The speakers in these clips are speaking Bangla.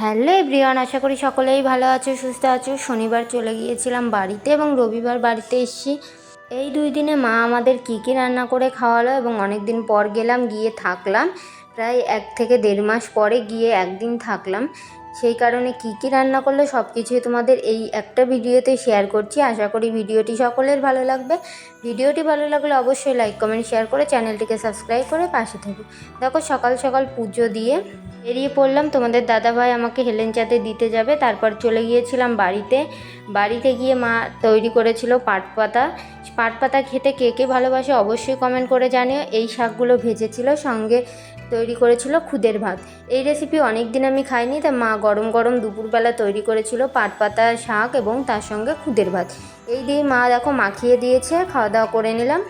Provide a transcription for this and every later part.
হ্যালো এভরিওয়ান, আশা করি সকলেই ভালো আছো, সুস্থ আছো। শনিবার চলে গিয়েছিলাম বাড়িতে এবং রবিবার বাড়িতে এসেছি। এই দুই দিনে মা আমাদের কী কী রান্না করে খাওয়ালো এবং অনেক দিন পর গেলাম, গিয়ে থাকলাম। প্রায় এক থেকে দেড় মাস পরে গিয়ে একদিন থাকলাম। সেই কারণে কী কী রান্না করলে সব কিছুই তোমাদের এই একটা ভিডিওতে শেয়ার করছি। আশা করি ভিডিওটি সকলের ভালো লাগবে। ভিডিওটি ভালো লাগলে অবশ্যই লাইক কমেন্ট শেয়ার করে চ্যানেলটিকে সাবস্ক্রাইব করে পাশে থাকো। দেখো সকাল সকাল পুজো দিয়ে বেরিয়ে পড়লাম। তোমাদের দাদাভাই আমাকে হেলেন চাতে দিতে যাবে। তারপর চলে গিয়েছিলাম বাড়িতে। বাড়িতে গিয়ে মা তৈরি করেছিল পাট পাতা। পাট পাতা খেতে কে কে ভালোবাসে অবশ্যই কমেন্ট করে জানিও। এই শাকগুলো ভেজেছিল। সঙ্গে তৈরি করেছিল খুদের ভাত। এই রেসিপি অনেক দিন আমি খাইনি, তা মা গরম গরম দুপুরবেলা তৈরি করেছিল পাট পাতা, শাক এবং তার সঙ্গে খুদের ভাত। এই দিয়ে মা দেখো মাখিয়ে দিয়েছে, খাওয়া দাওয়া করে নিলাম।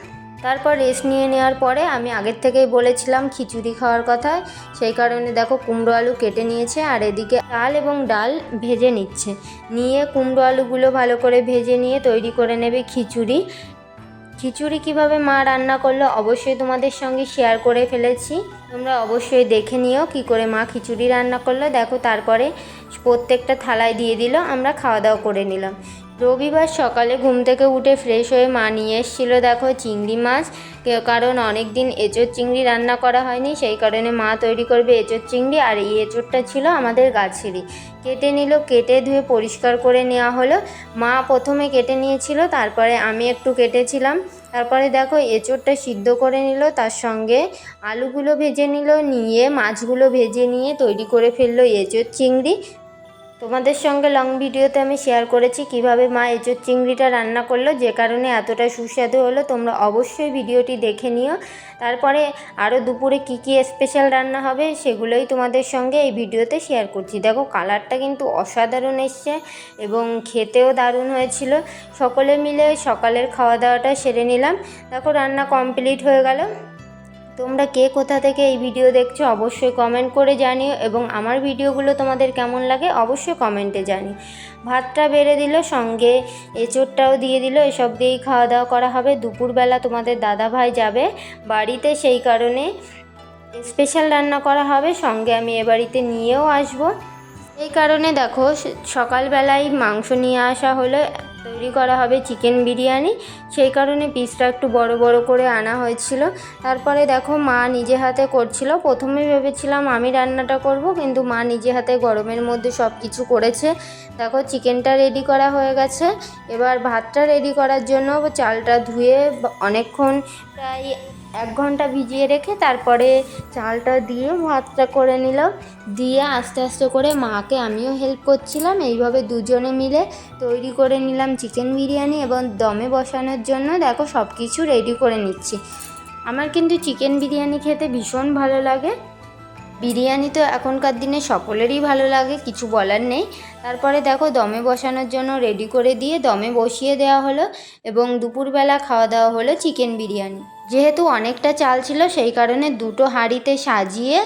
তারপর রেস্ট নিয়ে নেওয়ার পরে আমি আগের থেকেই বলেছিলাম খিচুড়ি খাওয়ার কথা সেই কারণে দেখো কুমড়ো আলু কেটে নিয়েছে আর এদিকে ডাল এবং ডাল ভেজে নিচ্ছে। নিয়ে কুমড়ো আলুগুলো ভালো করে ভেজে নিয়ে তৈরি করে নেবে খিচুড়ি। খিচুড়ি কীভাবে মা রান্না করল অবশ্যই তোমাদের সঙ্গে শেয়ার করে ফেলেছি। তোমরা অবশ্যই দেখে নিও কি করে মা খিচুড়ি রান্না করল। দেখো, তারপরে প্রত্যেকটা থালায় দিয়ে দিল, আমরা খাওয়া দাওয়া করে নিলাম। রবিবার সকালে ঘুম থেকে উঠে ফ্রেশ হয়ে মা নিয়ে এসেছিল দেখো চিংড়ি মাছ। কারণ অনেক দিন এঁচোড় চিংড়ি রান্না করা হয়নি, সেই কারণে মা তৈরি করবে এঁচোর চিংড়ি আর এই এঁচোড়টা ছিল আমাদের গাছেরই। কেটে নিল, কেটে ধুয়ে পরিষ্কার করে নেওয়া হলো। মা প্রথমে কেটে নিয়েছিল, তারপরে আমি একটু কেটেছিলাম। তারপরে দেখো এঁচোড়টা সিদ্ধ করে নিল, তার সঙ্গে আলুগুলো ভেজে নিল, নিয়ে মাছগুলো ভেজে নিয়ে তৈরি করে ফেলল এঁচোর চিংড়ি। তোমাদের সঙ্গে লং ভিডিওতে আমি শেয়ার করেছি কীভাবে মা এঁচোড় চিংড়িটা রান্না করল, যে কারণে এতটা সুস্বাদু হলো। তোমরা অবশ্যই ভিডিওটি দেখে নিও। তারপরে আরও দুপুরে কী কী স্পেশাল রান্না হবে, সেগুলোই তোমাদের সঙ্গে এই ভিডিওতে শেয়ার করছি। দেখো কালারটা কিন্তু অসাধারণ এসছে এবং খেতেও দারুণ হয়েছিল। সকলে মিলে সকালের খাওয়া দাওয়াটা সেরে নিলাম। দেখো, রান্না কমপ্লিট হয়ে গেল। তোমরা কে কোথা থেকে এই ভিডিও দেখছ অবশ্যই কমেন্ট করে জানিও এবং আমার ভিডিওগুলো তোমাদের কেমন লাগে অবশ্যই কমেন্টে জানিও। ভাতটা বেড়ে দিল, সঙ্গে এঁচোড়টাও দিয়ে দিল, এসব দিয়েই খাওয়া দাওয়া করা হবে। দুপুরবেলা তোমাদের দাদা ভাই যাবে বাড়িতে, সেই কারণে স্পেশাল রান্না করা হবে, সঙ্গে আমি এ বাড়িতে নিয়েও আসব। এই কারণে দেখো, সকালবেলায় মাংস নিয়ে আসা হলো। তৈরি করা হবে চিকেন বিরিয়ানি। সেই কারণে পিসটা একটু বড় বড় করে আনা হয়েছিল। তারপরে দেখো মা নিজে হাতে করছিল। প্রথমে ভেবেছিলাম আমি রান্নাটা করব, কিন্তু মা নিজে হাতে গরমের মধ্যে সব কিছু করেছে। দেখো চিকেনটা রেডি করা হয়ে গেছে। এবার ভাতটা রেডি করার জন্য চালটা ধুয়ে অনেকক্ষণ প্রায় ঘণ্টা ভিজিয়ে রেখে তারপরে চালটা দিয়ে ভাতটা করে নিলাম। দিয়ে আস্তে আস্তে করে মাকে আমিও হেল্প করছিলাম। এইভাবে দুজনে মিলে তৈরি করে নিলাম চিকেন বিরিয়ানি এবং দমে বসানোর জন্য দেখো সব কিছু রেডি করে নিচ্ছি। আমার কিন্তু চিকেন বিরিয়ানি খেতে ভীষণ ভালো লাগে। বিরিয়ানি তো এখনকার দিনে সকলেরই ভালো লাগে, কিছু বলার নেই। তারপরে দেখো দমে বসানোর জন্য রেডি করে দিয়ে দমে বসিয়ে দেওয়া হলো এবং দুপুরবেলা খাওয়া দাওয়া হলো চিকেন বিরিয়ানি। যেহেতু অনেকটা চাল ছিল, সেই কারণে দুটো হাঁড়িতে সাজিয়ে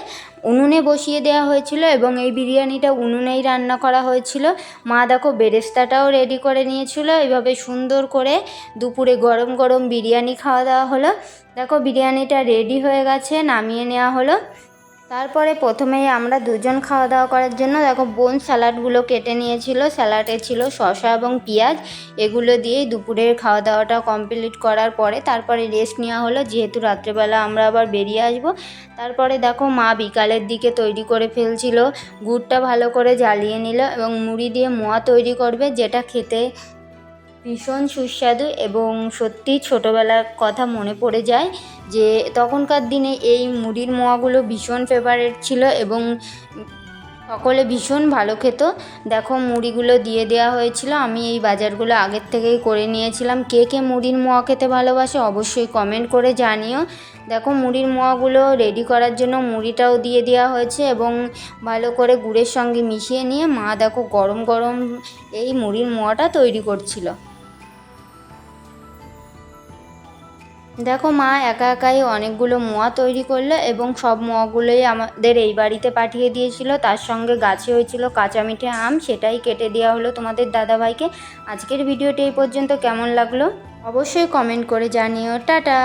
উনুনে বসিয়ে দেওয়া হয়েছিল এবং এই বিরিয়ানিটা উনুনেই রান্না করা হয়েছিল। মা দেখো বেরেস্তাটাও রেডি করে নিয়েছিল। এইভাবে সুন্দর করে দুপুরে গরম গরম বিরিয়ানি খাওয়া দাওয়া হলো। দেখো বিরিয়ানিটা রেডি হয়ে গেছে, নামিয়ে নেওয়া হলো। তারপরে প্রথমেই আমরা দুজন খাওয়া দাওয়া করার জন্য, দেখো বোন স্যালাডগুলো কেটে নিয়েছিল। স্যালাডে ছিল শসা এবং পেঁয়াজ। এগুলো দিয়েই দুপুরের খাওয়া দাওয়াটা কমপ্লিট করার পরে তারপরে রেস্ট নেওয়া হলো। যেহেতু রাত্রেবেলা আমরা আবার বেরিয়ে আসব, তারপরে দেখো মা বিকালের দিকে তৈরি করে ফেলছিল। গুড়টা ভালো করে জ্বালিয়ে নিল এবং মুড়ি দিয়ে মোয়া তৈরি করবে, যেটা খেতে ভীষণ সুস্বাদু এবং সত্যি ছোটোবেলার কথা মনে পড়ে যায় যে তখনকার দিনে এই মুড়ির মোয়াগুলো ভীষণ ফেভারেট ছিল এবং সকলে ভীষণ ভালো খেত। দেখো মুড়িগুলো দিয়ে দেওয়া হয়েছিল। আমি এই বাজারগুলো আগের থেকেই করে নিয়েছিলাম। কে কে মুড়ির মোয়া খেতে ভালোবাসে অবশ্যই কমেন্ট করে জানিও। দেখো মুড়ির মোয়াগুলো রেডি করার জন্য মুড়িটাও দিয়ে দেওয়া হয়েছে এবং ভালো করে গুড়ের সঙ্গে মিশিয়ে নিয়ে মা দেখো গরম গরম এই মুড়ির মোয়াটা তৈরি করছিল। দেখো মা একা একাই অনেকগুলো মোয়া তৈরি করল এবং সব মোয়াগুলোই আমাদের এই বাড়িতে পাঠিয়ে দিয়েছিল। তার সঙ্গে গাছে হয়েছিল কাঁচা মিঠে আম, সেটাই কেটে দেওয়া হলো তোমাদের দাদাভাইকে। আজকের ভিডিওটি এই পর্যন্ত। কেমন লাগল? অবশ্যই কমেন্ট করে জানিও। টাটা!